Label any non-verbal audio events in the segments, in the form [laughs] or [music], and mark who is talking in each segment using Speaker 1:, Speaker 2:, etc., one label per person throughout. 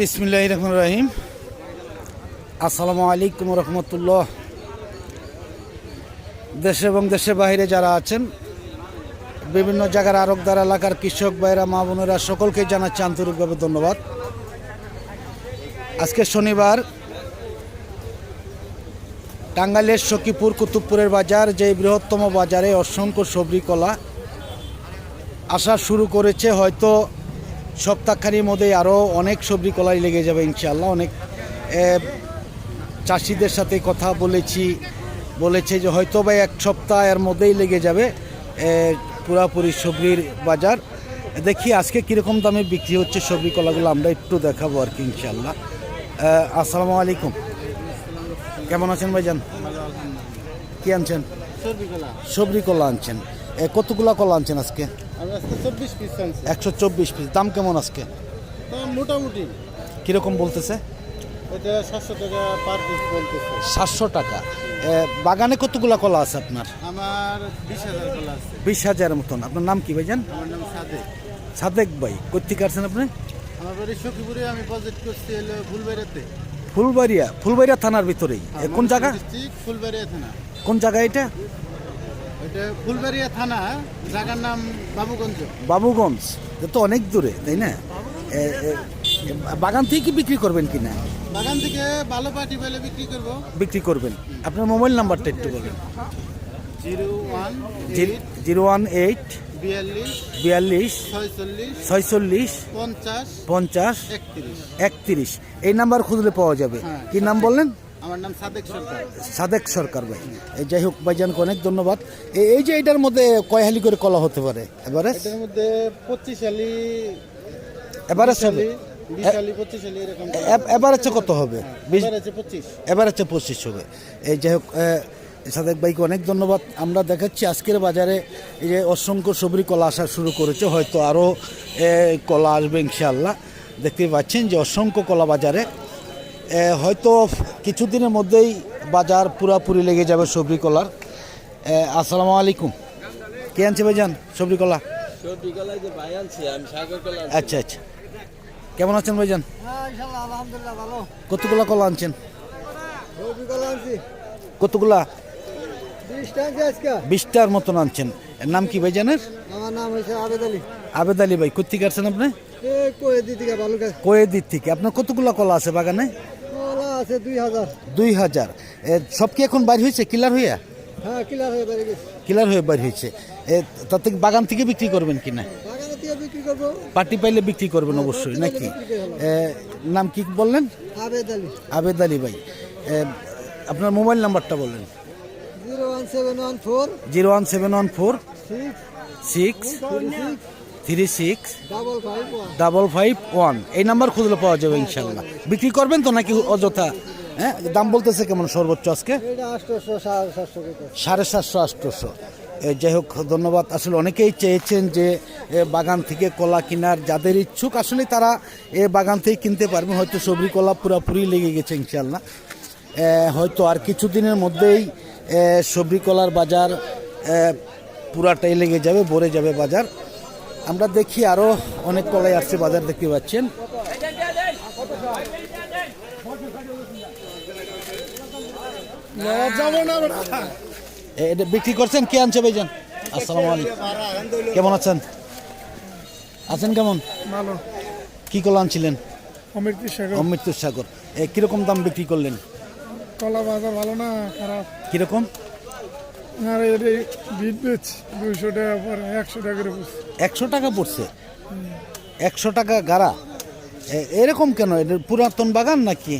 Speaker 1: বিসমিল্লাহ রহমান রাহিম। আসসালামু আলাইকুম রহমতুল্লাহ। দেশে এবং দেশের বাইরে যারা আছেন, বিভিন্ন জায়গার আরকদার এলাকার কৃষক ভাইরা, মা বোনেরা, সকলকে জানাচ্ছি আন্তরিকভাবে ধন্যবাদ। আজকে শনিবার, টাঙ্গাইলের সখীপুর কুতুবপুরের বাজার, যে বৃহত্তম বাজারে অসংখ্য সবজি কলা আসা শুরু করেছে, হয়তো সপ্তাহখানির মধ্যেই আরও অনেক সবজি কলাই লেগে যাবে ইনশাল্লাহ অনেক চাষিদের সাথে কথা বলেছি বলেছে যে হয়তো বা এক সপ্তাহ এর মধ্যেই লেগে যাবে পুরাপুরি সবজির বাজার। দেখি আজকে কীরকম দামে বিক্রি হচ্ছে সবজি কলাগুলো আমরা একটু দেখাবো আর কি ইনশাল্লাহ আসসালামু আলাইকুম। কেমন আছেন ভাইজান? কি আনছেন? সবজি কলা। আনছেন। কতগুলা কলা আনছেন আজকে? একশো চব্বিশ পিস দাম কেমন আজকে?
Speaker 2: মোটামুটি।
Speaker 1: কীরকম বলতেছে?
Speaker 2: সাতশো টাকা
Speaker 1: বাগানে কতগুলা কলা আছে আপনার?
Speaker 2: আমার বিশ হাজার
Speaker 1: মতন। আপনার নাম কি ভাইজান?
Speaker 2: সাদেক।
Speaker 1: সাদেক ভাই। কোথেকে আসছেন আপনি?
Speaker 2: আমার বাড়ি সখীপুরে। আমি প্রজেক্ট করছি হলো ফুলবাড়িতে
Speaker 1: ফুলবাড়িয়া। ফুলবাড়িয়া থানার ভিতরেই। কোন জায়গা?
Speaker 2: ফুলবাড়িয়া থানা।
Speaker 1: কোন জায়গা এটা?
Speaker 2: ফুলবাড়িয়া থানা জায়গার নাম বাবুগঞ্জ।
Speaker 1: বাবুগঞ্জ তো অনেক দূরে তাই না? বাগান থেকে কি বিক্রি করবেন কি না?
Speaker 2: বাগান থেকে ভালো পাটি পেলে বিক্রি করব।
Speaker 1: বিক্রি করবেন। আপনার মোবাইল নাম্বারটা একটু বলবেন
Speaker 2: জিরো ওয়ান
Speaker 1: এইট
Speaker 2: বিয়াল্লিশ ছয়চল্লিশ পঞ্চাশ
Speaker 1: পঞ্চাশ
Speaker 2: একত্রিশ।
Speaker 1: একত্রিশ। এই নাম্বার খুঁজলে পাওয়া যাবে।
Speaker 2: হ্যাঁ।
Speaker 1: কি নাম বললেন?
Speaker 2: আমার নাম সাদেক সরকার।
Speaker 1: সাদেক সরকার ভাই। এই যাই হোক ভাইজানকে অনেক ধন্যবাদ। এই যে এটার মধ্যে কয় হালি করে কলা হতে পারে? এবারে?
Speaker 2: এটার মধ্যে পঁচিশ আলি
Speaker 1: এবারে হবে এবারে কত হবে? বিশ
Speaker 2: আছে পঁচিশ।
Speaker 1: হবে। এই যাই হোক সাদেক ভাইকে অনেক ধন্যবাদ। আমরা দেখাচ্ছি আজকের বাজারে এই যে অসংখ্য সবরি কলা আসা শুরু করেছে। হয়তো আরও কলা আসবে ইনশাআল্লাহ। দেখতে পাচ্ছেন যে অসংখ্য কলা বাজারে হয়তো কিছুদিনের মধ্যেই বাজার পুরাপুরি লেগে যাবে সবরি কলার। আসসালামু আলাইকুম। কে আনছে ভাইজান
Speaker 3: সবজি ভাই কলা
Speaker 1: আচ্ছা আচ্ছা। কেমন আছেন ভাইজান?
Speaker 2: ইনশাল্লাহ আলহামদুলিল্লাহ ভালো।
Speaker 1: কতগুলা কলা আনছেন?
Speaker 2: সবজি
Speaker 1: কতগুলা?
Speaker 2: বিশ
Speaker 1: বিশটার মতন আনছেন। এর নাম কি ভাইজানের?
Speaker 2: আমার নাম হয়েছে আবেদ আলী।
Speaker 1: আবেদ আলী ভাই কোথেকে আসছেন আপনি? কোয়েদির থেকে। আপনার কতগুলা কলা আছে বাগানে?
Speaker 2: আছে দুই হাজার।
Speaker 1: দুই হাজার। সব কি এখন বাইর হয়েছে? কিলার হইয়া
Speaker 2: হ্যাঁ কিলার হয়ে বেড়ে গেছে
Speaker 1: কিলার হয়ে বাইর হয়েছে। এ, তার থেকে বাগান থেকে বিক্রি করবেন কিনা
Speaker 2: বিক্রি করব।
Speaker 1: পার্টি পাইলে বিক্রি করবেন অবশ্যই নাকি? নাম কি বললেন?
Speaker 2: আবেদ আলী।
Speaker 1: আবেদ আলী ভাই। আপনার মোবাইল নাম্বারটা বললেন
Speaker 2: zero one seven one four
Speaker 1: zero one seven one four
Speaker 2: six
Speaker 1: six three six
Speaker 2: double five one
Speaker 1: double five one. এই নাম্বার খুঁজলে পাওয়া যাবে ইনশাল্লাহ। বিক্রি করবেন তো নাকি অযথা? হ্যাঁ দাম বলতেছে কেমন সর্বোচ্চ আজকে?
Speaker 2: এটা সাড়ে সাতশো
Speaker 1: আটশোশো যাই হোক ধন্যবাদ। আসলে অনেকেই চেয়েছেন যে বাগান থেকে কলা কেনার যাদের ইচ্ছুক আসলে তারা এ বাগান থেকে কিনতে পারবেন হয়তো সবরি কলা পুরোপুরি লেগে গেছে ইনশাল্লাহ। হয়তো আর কিছুদিনের মধ্যেই সবরি কলার বাজার পুরাটাই লেগে যাবে ভরে যাবে বাজার। আমরা দেখি আরও অনেক কলাই আসছে বাজার দেখতে পাচ্ছেন। এটা বিক্রি করছেন? কে আনছে ভাইজান? আসসালামু আলাইকুম। কেমন আছেন? আছেন কেমন?
Speaker 2: ভালো।
Speaker 1: কি কলা আনছিলেন?
Speaker 2: অমৃত সাগর।
Speaker 1: অমৃত্যুর সাগর। কীরকম দাম বিক্রি করলেন?
Speaker 2: কলা বাজার ভালো না খারাপ।
Speaker 1: কীরকম?
Speaker 2: আর এর বিট বেচ দুইশো টাকা পরে একশো টাকা করে বসছে
Speaker 1: একশো টাকা পড়ছে? একশো টাকা গাড়া? এরকম কেন? এটা পুরাতন বাগান নাকি?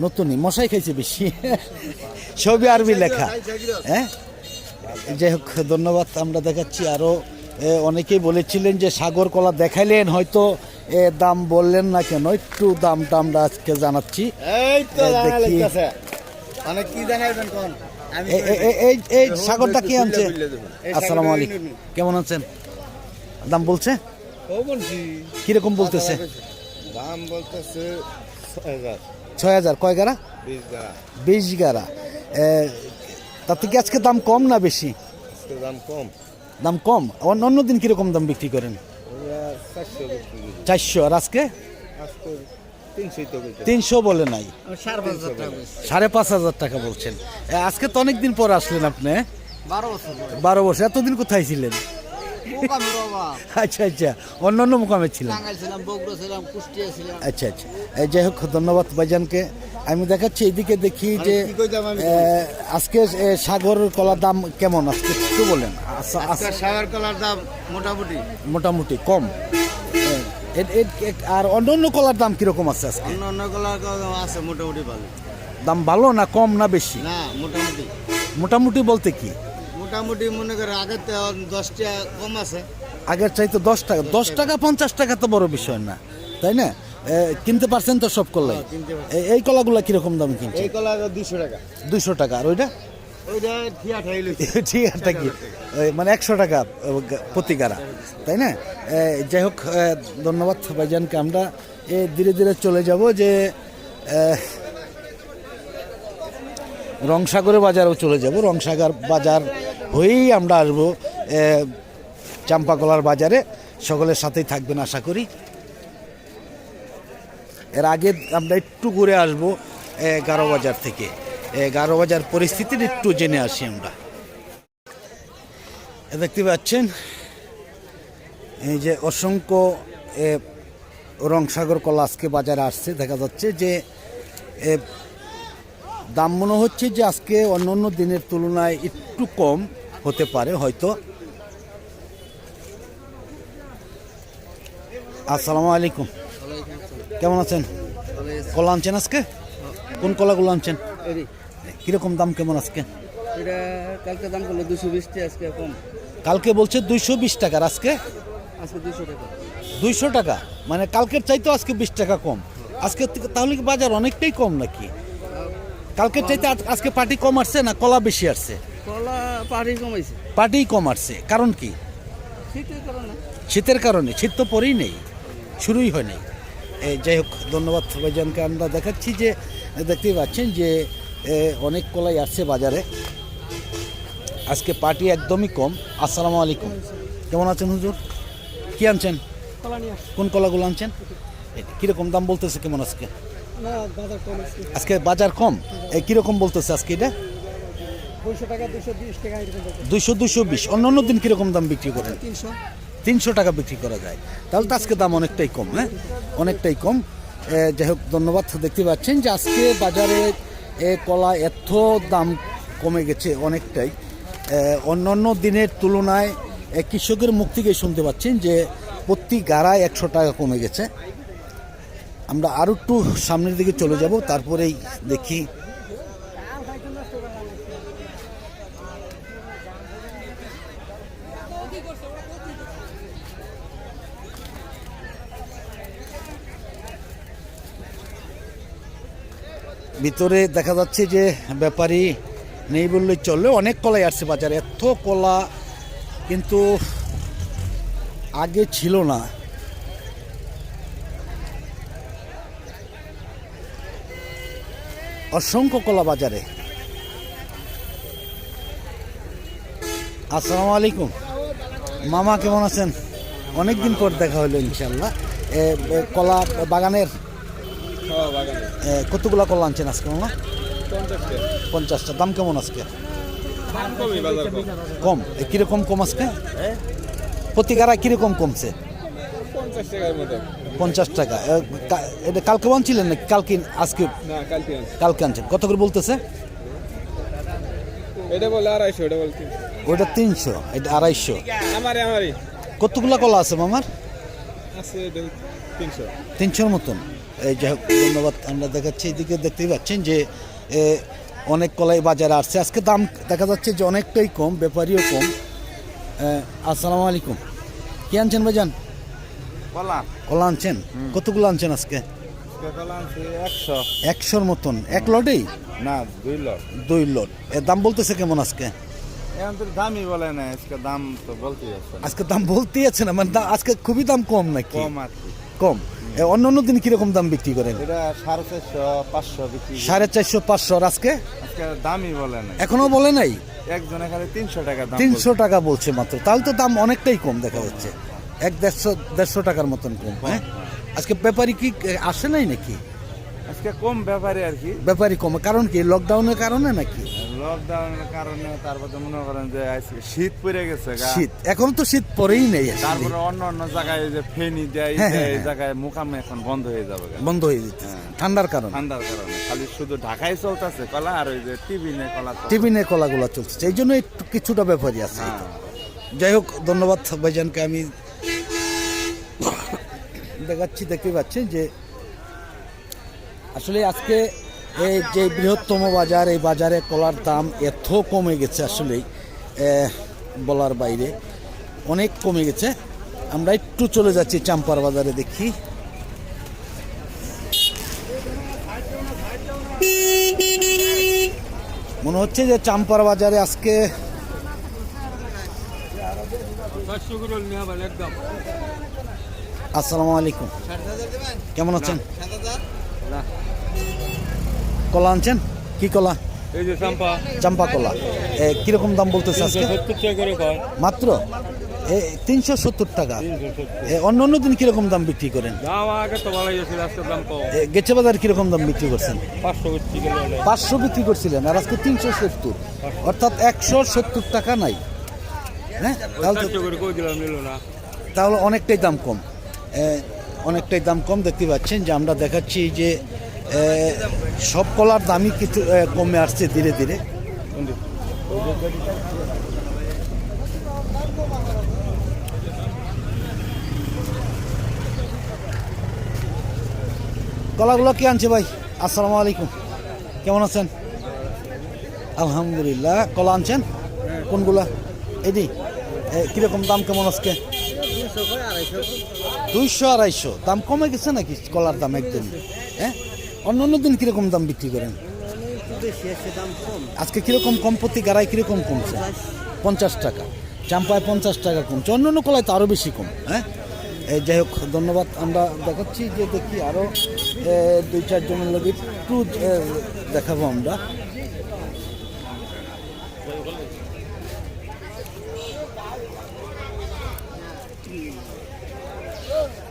Speaker 1: নতুনই। মশাই খাইছে বেশি। সবই আরবি লেখা। হ্যাঁ যাই হোক ধন্যবাদ। আমরা দেখাচ্ছি আরও অনেকেই বলেছিলেন যে সাগর কলা দেখাইলেন হয়তো এ, দাম বললেন না কেন? একটু দামটা আমরা আজকে জানাচ্ছি।
Speaker 2: এই
Speaker 1: তো দেখি।
Speaker 2: মানে কি জানাইবেন কোন?
Speaker 1: এই এই সাগরটা কি আনছে? আসসালামু আলাইকুম। কেমন আছেন? দাম বলছে? কীরকম বলতেছে?
Speaker 2: দাম বলতেছে ছয় হাজার
Speaker 1: ছয় কয় গাড়া?
Speaker 2: বিশ
Speaker 1: গাড়া। তাতে কি আজকে দাম কম না বেশি?
Speaker 2: দাম কম।
Speaker 1: দাম কম। অন্য দিন কীরকম দাম বিক্রি করেন?
Speaker 2: চারশো
Speaker 1: আর আজকে তিনশো বলে নাই।
Speaker 3: সাড়ে পাঁচ হাজার টাকা
Speaker 1: বলছেন। আজকে তো অনেক দিন পর আসলেন আপনি?
Speaker 3: বারো বছর
Speaker 1: বারো বছর। এতদিন কোথায় ছিলেন? আচ্ছা আচ্ছা। অন্য অন্য মোকামে
Speaker 3: ছিলাম বগুড়া ছিলাম কুষ্টিয়া ছিলাম।
Speaker 1: আচ্ছা আচ্ছা। যাই হোক ধন্যবাদ ভাইজানকে। আমি দেখাচ্ছি এইদিকে দেখি যে আজকে সাগর কলার দাম কেমন? আজকে একটু বলেন। আচ্ছা, আচ্ছা,
Speaker 4: সাগর কলার দাম মোটামুটি।
Speaker 1: মোটামুটি কম। আর অন্য অন্য কলার দাম কীরকম আছে আজকে?
Speaker 4: অন্য অন্য কলার আছে মোটামুটি ভালো।
Speaker 1: দাম ভালো না কম না বেশি?
Speaker 4: না মোটামুটি।
Speaker 1: মোটামুটি বলতে কি?
Speaker 4: মোটামুটি মনে করে আগের দশটা কম আছে।
Speaker 1: আগের চাইতে দশ টাকা দশ টাকা পঞ্চাশ টাকা তো বড় বিষয় না। তাই না? কিনতে পারছেন তো সব কলাই?
Speaker 4: হ্যাঁ,
Speaker 1: এই কলাগুলা কীরকম দাম কিনছে
Speaker 4: এই কলা দুশো টাকা।
Speaker 1: দুইশো টাকা। আর ওইটা? [laughs] কি মানে একশো টাকা প্রতি গাড়া। তাই না? যাই হোক ধন্যবাদ ভাইজানকে আমরা এ ধীরে ধীরে চলে যাব যে এ, রংসাগরের বাজারেও চলে যাব। রংসাগর বাজার হয়েই আমরা আসব চাম্পাকলার বাজারে। সকলের সাথেই থাকবেন আশা করি। এর আগে আমরা একটু ঘুরে আসব গারো বাজার থেকে। গারো বাজার পরিস্থিতির একটু জেনে আসি আমরা। দেখতে পাচ্ছেন এই যে অসংখ্য রংসাগর কলা আজকে বাজারে আসছে। দেখা যাচ্ছে যে দাম মনে হচ্ছে যে আজকে অন্য অন্য দিনের তুলনায় একটু কম হতে পারে হয়তো। আসসালামু আলাইকুম। কেমন আছেন? কলা আনছেন আজকে? কোন কলাগুলো আনছেন? কীরকম দাম কেমন আজকে?
Speaker 3: এটা কালকে দাম করল দুশো বিশটি আজকে কম
Speaker 1: কালকে বলছে দুইশো বিশ টাকার আজকে?
Speaker 3: আজকে দুশো টাকা।
Speaker 1: দুইশো টাকা? মানে কালকের চাইতে আজকে বিশ টাকা কম। আজকে তাহলে কি বাজার অনেকটাই কম নাকি? কালকের চাইতে আজ- আজকে পার্টি কম আসছে না কলা বেশি আসছে?
Speaker 3: কলা পাড়ি কমাইছে।
Speaker 1: পার্টিই কম আসছে। কারণ কি?
Speaker 3: শীতের কারণে।
Speaker 1: শীতের কারণে। শীত তো পরেই নেই। শুরুই হয় নাই যাই হোক ধন্যবাদ ভাইজানকে। আমরা দেখাচ্ছি যে দেখতেই পাচ্ছেন যে অনেক কলাই আসছে বাজারে। আজকে পার্টি একদমই কম। আসসালামু আলাইকুম। কেমন আছেন হুজুর? কি আনছেন? কোন কলাগুলো আনছেন? কীরকম দাম বলতেছে কেমন আজকে? আজকে। বাজার কম? কীরকম বলতেছে আজকে এটা?
Speaker 2: টাকা দুশো বিশ
Speaker 1: দুইশো দুইশো অন্য অন্য দিন কীরকম দাম বিক্রি করেন?
Speaker 2: তিনশো।
Speaker 1: টাকা বিক্রি করা যায়। তাহলে তো আজকে দাম অনেকটাই কম হ্যাঁ? অনেকটাই কম। যাই হোক ধন্যবাদ। দেখতে পাচ্ছেন যে আজকে বাজারে এ, কলা এত দাম কমে গেছে অনেকটাই। অন্যান্য অন্য অন্য দিনের তুলনায় কৃষকের মুখ থেকে শুনতে পাচ্ছেন যে প্রতি গাড়ায় একশো টাকা কমে গেছে। আমরা আরও একটু সামনের দিকে চলে যাব তারপরেই দেখি ভিতরে দেখা যাচ্ছে যে ব্যাপারী নেই বললে চললে অনেক কলাই আসছে বাজারে। এত কলা কিন্তু আগে ছিল না। অসংখ্য কলা বাজারে। আসসালামু আলাইকুম। মামা কেমন আছেন? অনেকদিন পর দেখা হলো ইনশাল্লাহ কলা বাগানের কতগুলা কলা আনছেন আজকে মামা? পঞ্চাশটা। দাম কেমন আজকে? কম। কীরকম কম আজকে? প্রতি গাড়া কীরকম কমছে?
Speaker 5: পঞ্চাশ
Speaker 1: টাকা। এটা কালকে আনছিলেন নাকি? কালকে আজকে
Speaker 5: না কালকে আনছি।
Speaker 1: কালকে আনছেন। কত করে বলতেছে?
Speaker 5: এটা বলে আড়াইশো এটা বলছি
Speaker 1: ওইটা তিনশো এটা আড়াইশো।
Speaker 5: আমারে আমারই।
Speaker 1: কতগুলা কলা আছে মামার?
Speaker 5: আছে তিনশো।
Speaker 1: তিনশোর মতন। যাই হোক ধন্যবাদ আমরা দেখাচ্ছি। এদিকে দেখতেই পাচ্ছেন যে এ, অনেক কলাই বাজারে আসছে। আজকে দাম দেখা যাচ্ছে যে অনেকটাই কম ব্যাপারীও কম। আসসালামু আলাইকুম। কি আনছেন ভাইজান?
Speaker 4: কলা।
Speaker 1: কলা আনছেন? কতগুলো আনছেন আজকে?
Speaker 4: একশো।
Speaker 1: একশোর মতন। এক লটেই?
Speaker 4: না দুই লট।
Speaker 1: দুই লট। এর দাম বলতেছে কেমন আজকে?
Speaker 4: দামই বলে না আজকে দাম তো বলতে যাচ্ছে না।
Speaker 1: আজকে দাম বলতেই আছে না মানে আজকে খুবই দাম কম নাকি?
Speaker 4: কম কি।
Speaker 1: কম। অন্য অন্য দিন কীরকম দাম বিক্রি করেন?
Speaker 4: এটা সাড়ে চারশো পাঁচশো
Speaker 1: আজকে?
Speaker 4: আজকে দামই বলে না
Speaker 1: এখনও বলে নাই?
Speaker 4: একজন এখানে তিনশো টাকা
Speaker 1: তিনশো টাকা বলছে মাত্র। তাহলে তো দাম অনেকটাই কম দেখা যাচ্ছে। এক দেড়শো দেড়শো টাকার মতন কম হ্যাঁ? আজকে ব্যাপারী কি আসে নাই নাকি?
Speaker 4: আজকে কম ব্যাপারে আর কি।
Speaker 1: ব্যাপারী কমে। কারণ কি? লকডাউনের কারণে নাকি?
Speaker 4: লকডাউনের কারণে তারপরে মনে করেন যে আজকে শীত পড়ে গেছে
Speaker 1: শীত। এখন তো শীত পরেই নেই
Speaker 4: তারপরে অন্য অন্য জায়গায় যে ফেনি দেয়
Speaker 1: হ্যাঁ, হ্যাঁ,
Speaker 4: এই
Speaker 1: হ্যাঁ।
Speaker 4: জায়গায় মুকামে এখন বন্ধ হয়ে যাবে
Speaker 1: বন্ধ হয়ে
Speaker 4: হ্যাঁ।
Speaker 1: ঠান্ডার কারণে।
Speaker 4: ঠান্ডার কারণে। খালি শুধু ঢাকায় চলতেছে কলা আর ওই যে টিভি নেই কলা চলতেছে।
Speaker 1: টিফিনে কলাগুলো চলছে এই জন্য একটু কিছুটা ব্যাপারই আছে। যাই হোক ধন্যবাদ ভাইজানকে। আমি দেখাচ্ছি দেখতে পাচ্ছেন যে আসলে আজকে এই যে বৃহত্তম বাজার এই বাজারে কলার দাম এত কমে গেছে আসলেই আহ, বলার বাইরে। অনেক কমে গেছে। আমরা একটু চলে যাচ্ছি চাম্পার বাজারে দেখি। মনে হচ্ছে যে চাম্পার বাজারে আজকে আসসালামু আলাইকুম। কেমন আছেন? কলা আনছেন? কি কলা?
Speaker 5: এই যে চাম্পা।
Speaker 1: চাম্পা কলা। কীরকম দাম বলতেছে আজকে? মাত্র? তিনশো সত্তর টাকা। অন্য অন্য দিন কীরকম দাম বিক্রি করেন? গেছে বাজার কীরকম দাম বিক্রি করছেন?
Speaker 5: পাঁচশো
Speaker 1: বিক্রি করছিলেন আর আজকে তিনশো সত্তর। অর্থাৎ একশো সত্তর টাকা নাই। হ্যাঁ? তাহলে অনেকটাই দাম কম। অনেকটাই দাম কম দেখতে পাচ্ছেন যে আমরা দেখাচ্ছি যে সব কলার দামই কিছু কমে আসছে ধীরে ধীরে। কলাগুলো কি আনছে ভাই? আসসালামু আলাইকুম। কেমন আছেন? আলহামদুলিল্লাহ। কলা আনছেন? কোনগুলা? এদি। কীরকম দাম কেমন আজকে? দুইশো আড়াইশো। দাম কমে গেছে নাকি কলার দাম একদিন হ্যাঁ অন্য অন্য দিন কীরকম দাম বিক্রি করেন? আজকে কীরকম কম, প্রতি গাড়ায় কীরকম কমছে? পঞ্চাশ টাকা। চাম্পায় পঞ্চাশ টাকা কমছে। অন্য অন্য কলায় তো আরও বেশি কম হ্যাঁ? এই যাই হোক, ধন্যবাদ। আমরা দেখাচ্ছি যে দেখি আরও দুই, চারজনের লোক একটু দেখাবো আমরা।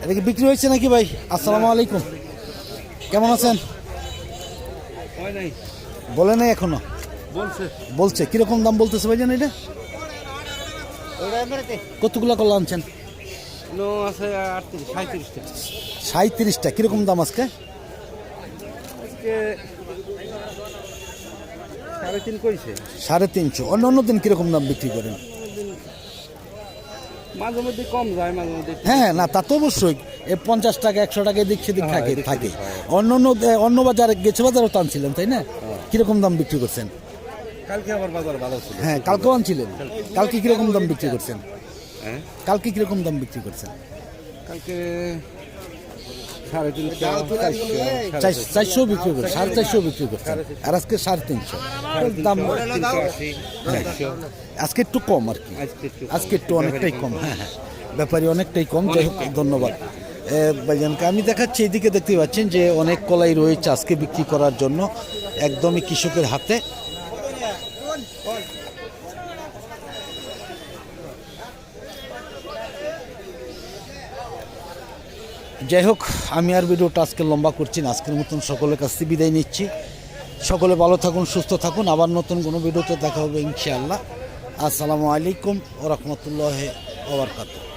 Speaker 1: এটা কি বিক্রি হয়েছে নাকি ভাই? আসসালামু আলাইকুম। কেমন আছেন?
Speaker 5: হয় নাই।
Speaker 1: বলে নাই এখনও?
Speaker 5: বলছে।
Speaker 1: বলছে। কীরকম দাম বলতেছে ভাই জান এটা কতগুলো কলা আনছেন? সাঁত্রিশটা কীরকম দাম আজকে?
Speaker 5: আজকে সাড়ে
Speaker 1: তিনশো। অন্য অন্য দিন কীরকম দাম বিক্রি করেন?
Speaker 5: মাঝে মধ্যে কম যায় মাঝে মধ্যে
Speaker 1: হ্যাঁ না তা তো অবশ্যই। পঞ্চাশ টাকা একশো টাকা এদিক সেদিক থাকে থাকে। অন্য অন্য অন্য বাজারে গেছে বাজারও টানছিলেন তাই না? কীরকম দাম বিক্রি করছেন?
Speaker 5: কালকে আবার বাজার ভালো ছিল।
Speaker 1: হ্যাঁ কালকেও আনছিলেন। কালকে কীরকম দাম বিক্রি করছেন?
Speaker 5: হ্যাঁ
Speaker 1: কালকে কীরকম দাম বিক্রি করছেন?
Speaker 5: কালকে সাড়ে তিনশো
Speaker 1: চারশো বিক্রি করছেন সাড়ে চারশো বিক্রি করছেন। আর আজকে সাড়ে তিনশো। দাম হ্যাঁ। আজকে একটু কম আর কি।
Speaker 5: আজকে একটু
Speaker 1: অনেকটাই কম। হ্যাঁ হ্যাঁ ব্যাপারী অনেকটাই কম। যাই হোক ধন্যবাদ। ভাইজানকে আমি দেখাচ্ছি, এদিকে দেখতে পাচ্ছেন যে অনেক কলাই রয়েছে আজকে বিক্রি করার জন্য, একদমই কৃষকের হাতে। যাই হোক, আমি আর ভিডিওটা আজকে লম্বা করছি না, আজকের মতন সকলের কাছ থেকে বিদায় নিচ্ছি। সকলে ভালো থাকুন, সুস্থ থাকুন, আবার নতুন কোনো ভিডিওতে দেখা হবে ইনশাআল্লাহ। আসসালামু আলাইকুম ও ওবরকাতুহ